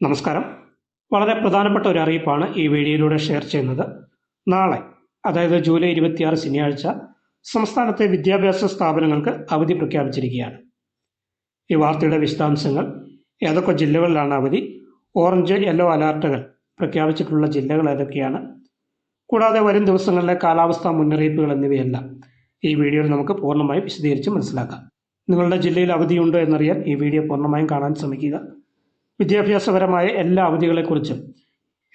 നമസ്കാരം. വളരെ പ്രധാനപ്പെട്ട ഒരു അറിയിപ്പാണ് ഈ വീഡിയോയിലൂടെ ഷെയർ ചെയ്യുന്നത്. നാളെ അതായത് ജൂലൈ ഇരുപത്തിയാറ് ശനിയാഴ്ച സംസ്ഥാനത്തെ വിദ്യാഭ്യാസ സ്ഥാപനങ്ങൾക്ക് അവധി പ്രഖ്യാപിച്ചിരിക്കുകയാണ്. ഈ വാർത്തയുടെ വിശദാംശങ്ങൾ ഏതൊക്കെ ജില്ലകളിലാണ് അവധി ഓറഞ്ച് യെല്ലോ അലർട്ടുകൾ പ്രഖ്യാപിച്ചിട്ടുള്ള ജില്ലകൾ ഏതൊക്കെയാണ് കൂടാതെ വരും ദിവസങ്ങളിലെ കാലാവസ്ഥാ മുന്നറിയിപ്പുകൾ എന്നിവയെല്ലാം ഈ വീഡിയോയിൽ നമുക്ക് പൂർണമായി വിശദീകരിച്ച് മനസ്സിലാക്കാം. നിങ്ങളുടെ ജില്ലയിൽ അവധിയുണ്ടോ എന്നറിയാൻ ഈ വീഡിയോ പൂർണമായും കാണാൻ ശ്രമിക്കുക. വിദ്യാഭ്യാസപരമായ എല്ലാ അവധികളെക്കുറിച്ചും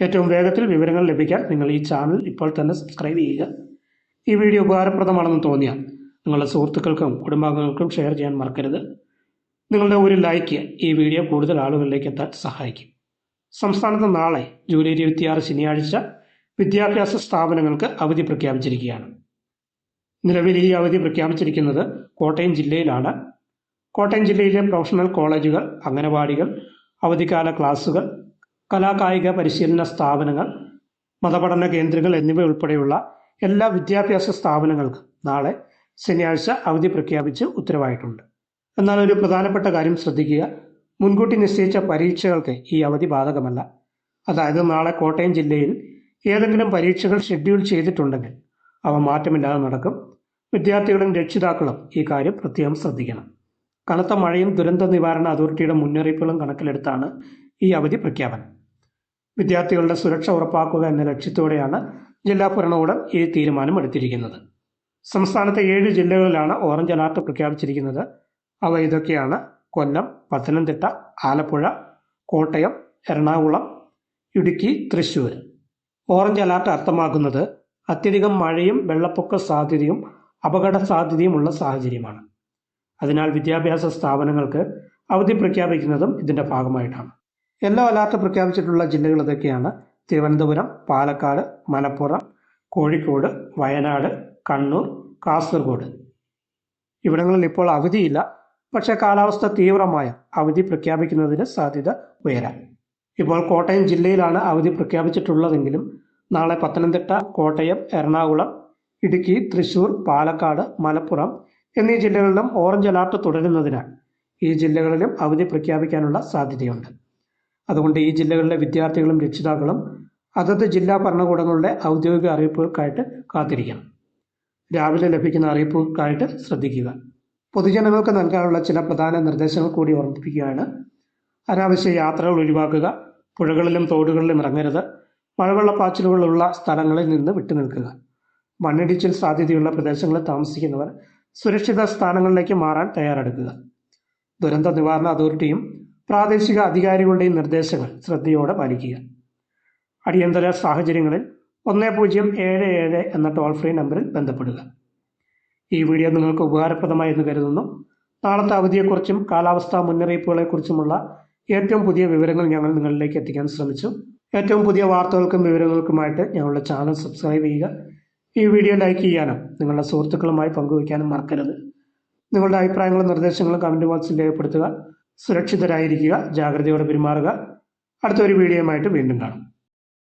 ഏറ്റവും വേഗത്തിൽ വിവരങ്ങൾ ലഭിക്കാൻ നിങ്ങൾ ഈ ചാനൽ ഇപ്പോൾ തന്നെ സബ്സ്ക്രൈബ് ചെയ്യുക. ഈ വീഡിയോ ഉപകാരപ്രദമാണെന്ന് തോന്നിയാൽ നിങ്ങളുടെ സുഹൃത്തുക്കൾക്കും കുടുംബാംഗങ്ങൾക്കും ഷെയർ ചെയ്യാൻ മറക്കരുത്. നിങ്ങളുടെ ഒരു ലൈക്ക് ഈ വീഡിയോ കൂടുതൽ ആളുകളിലേക്ക് എത്താൻ സഹായിക്കും. സംസ്ഥാനത്ത് നാളെ ജൂലൈ ഇരുപത്തിയാറ് ശനിയാഴ്ച വിദ്യാഭ്യാസ സ്ഥാപനങ്ങൾക്ക് അവധി പ്രഖ്യാപിച്ചിരിക്കുകയാണ്. നിലവിൽ ഈ അവധി പ്രഖ്യാപിച്ചിരിക്കുന്നത് കോട്ടയം ജില്ലയിലാണ്. കോട്ടയം ജില്ലയിലെ പ്രൊഫഷണൽ കോളേജുകൾ അംഗനവാടികൾ അവധിക്കാല ക്ലാസുകൾ കലാകായിക പരിശീലന സ്ഥാപനങ്ങൾ മതപഠന കേന്ദ്രങ്ങൾ എന്നിവ ഉൾപ്പെടെയുള്ള എല്ലാ വിദ്യാഭ്യാസ സ്ഥാപനങ്ങൾക്കും നാളെ ശനിയാഴ്ച അവധി പ്രഖ്യാപിച്ച് ഉത്തരവായിട്ടുണ്ട്. എന്നാൽ ഒരു പ്രധാനപ്പെട്ട കാര്യം ശ്രദ്ധിക്കുക. മുൻകൂട്ടി നിശ്ചയിച്ച പരീക്ഷകൾക്ക് ഈ അവധി ബാധകമല്ല. അതായത് നാളെ കോട്ടയം ജില്ലയിൽ ഏതെങ്കിലും പരീക്ഷകൾ ഷെഡ്യൂൾ ചെയ്തിട്ടുണ്ടെങ്കിൽ അവ മാറ്റമില്ലാതെ നടക്കും. വിദ്യാർത്ഥികളും രക്ഷിതാക്കളും ഈ കാര്യം പ്രത്യേകം ശ്രദ്ധിക്കണം. കനത്ത മഴയും ദുരന്ത നിവാരണ അതോറിറ്റിയുടെ മുന്നറിയിപ്പുകളും കണക്കിലെടുത്താണ് ഈ അവധി പ്രഖ്യാപനം. വിദ്യാർത്ഥികളുടെ സുരക്ഷ ഉറപ്പാക്കുക എന്ന ലക്ഷ്യത്തോടെയാണ് ജില്ലാ ഭരണകൂടം ഈ തീരുമാനം എടുത്തിരിക്കുന്നത്. സംസ്ഥാനത്തെ ഏഴ് ജില്ലകളിലാണ് ഓറഞ്ച് അലർട്ട് പ്രഖ്യാപിച്ചിരിക്കുന്നത്. അവ ഇതൊക്കെയാണ് കൊല്ലം പത്തനംതിട്ട ആലപ്പുഴ കോട്ടയം എറണാകുളം ഇടുക്കി തൃശ്ശൂർ. ഓറഞ്ച് അലർട്ട് അർത്ഥമാക്കുന്നത് അത്യധികം മഴയും വെള്ളപ്പൊക്ക സാധ്യതയും അപകട സാധ്യതയുമുള്ള സാഹചര്യമാണ്. അതിനാൽ വിദ്യാഭ്യാസ സ്ഥാപനങ്ങൾക്ക് അവധി പ്രഖ്യാപിക്കുന്നതും ഇതിന്റെ ഭാഗമായിട്ടാണ്. യെല്ലോ അലർട്ട് പ്രഖ്യാപിച്ചിട്ടുള്ള ജില്ലകൾ ഇതൊക്കെയാണ്. തിരുവനന്തപുരം പാലക്കാട് മലപ്പുറം കോഴിക്കോട് വയനാട് കണ്ണൂർ കാസർഗോഡ്. ഇവിടങ്ങളിൽ ഇപ്പോൾ അവധിയില്ല. പക്ഷേ കാലാവസ്ഥ തീവ്രമായ അവധി പ്രഖ്യാപിക്കുന്നതിന് സാധ്യത ഉയരാം ഇപ്പോൾ കോട്ടയം ജില്ലയിലാണ് അവധി പ്രഖ്യാപിച്ചിട്ടുള്ളതെങ്കിലും നാളെ പത്തനംതിട്ട കോട്ടയം എറണാകുളം ഇടുക്കി തൃശൂർ പാലക്കാട് മലപ്പുറം എന്നീ ജില്ലകളിലും ഓറഞ്ച് അലർട്ട് തുടരുന്നതിനാൽ ഈ ജില്ലകളിലും അവധി പ്രഖ്യാപിക്കാനുള്ള സാധ്യതയുണ്ട്. അതുകൊണ്ട് ഈ ജില്ലകളിലെ വിദ്യാർത്ഥികളും രക്ഷിതാക്കളും അതത് ജില്ലാ ഭരണകൂടങ്ങളുടെ ഔദ്യോഗിക അറിയിപ്പുകൾക്കായിട്ട് കാത്തിരിക്കണം. രാവിലെ ലഭിക്കുന്ന അറിയിപ്പുകൾക്കായിട്ട് ശ്രദ്ധിക്കുക. പൊതുജനങ്ങൾക്ക് നൽകാനുള്ള ചില പ്രധാന നിർദ്ദേശങ്ങൾ കൂടി ഓർമ്മിപ്പിക്കുകയാണ്. അനാവശ്യ യാത്രകൾ ഒഴിവാക്കുക പുഴകളിലും തോടുകളിലും ഇറങ്ങരുത് മഴവെള്ളപ്പാച്ചിലുകളുള്ള സ്ഥലങ്ങളിൽ നിന്ന് വിട്ടുനിൽക്കുക മണ്ണിടിച്ചിൽ സാധ്യതയുള്ള പ്രദേശങ്ങളിൽ താമസിക്കുന്നവർ സുരക്ഷിത സ്ഥാനങ്ങളിലേക്ക് മാറാൻ തയ്യാറെടുക്കുക. ദുരന്ത നിവാരണ അതോറിറ്റിയും പ്രാദേശിക അധികാരികളുടെയും നിർദ്ദേശങ്ങൾ ശ്രദ്ധയോടെ പാലിക്കുക. അടിയന്തര സാഹചര്യങ്ങളിൽ ഒന്ന് പൂജ്യം ഏഴ് ഏഴ് എന്ന ടോൾ ഫ്രീ നമ്പറിൽ ബന്ധപ്പെടുക. ഈ വീഡിയോ നിങ്ങൾക്ക് ഉപകാരപ്രദമായി എന്ന് കരുതുന്നു. നാളത്തെ അവധിയെക്കുറിച്ചും കാലാവസ്ഥാ മുന്നറിയിപ്പുകളെക്കുറിച്ചുമുള്ള ഏറ്റവും പുതിയ വിവരങ്ങൾ ഞങ്ങൾ നിങ്ങളിലേക്ക് എത്തിക്കാൻ ശ്രമിച്ചു. ഏറ്റവും പുതിയ വാർത്തകൾക്കും വിവരങ്ങൾക്കുമായിട്ട് ഞങ്ങളുടെ ചാനൽ സബ്സ്ക്രൈബ് ചെയ്യുക. ഈ വീഡിയോ ലൈക്ക് ചെയ്യാനും നിങ്ങളുടെ സുഹൃത്തുക്കളുമായി പങ്കുവയ്ക്കാനും മറക്കരുത്. നിങ്ങളുടെ അഭിപ്രായങ്ങളും നിർദ്ദേശങ്ങളും കമന്റ് ബോക്സിൽ രേഖപ്പെടുത്തുക. സുരക്ഷിതരായിരിക്കുക. ജാഗ്രതയോടെ പെരുമാറുക. അടുത്തൊരു വീഡിയോയുമായിട്ട് വീണ്ടും കാണാം.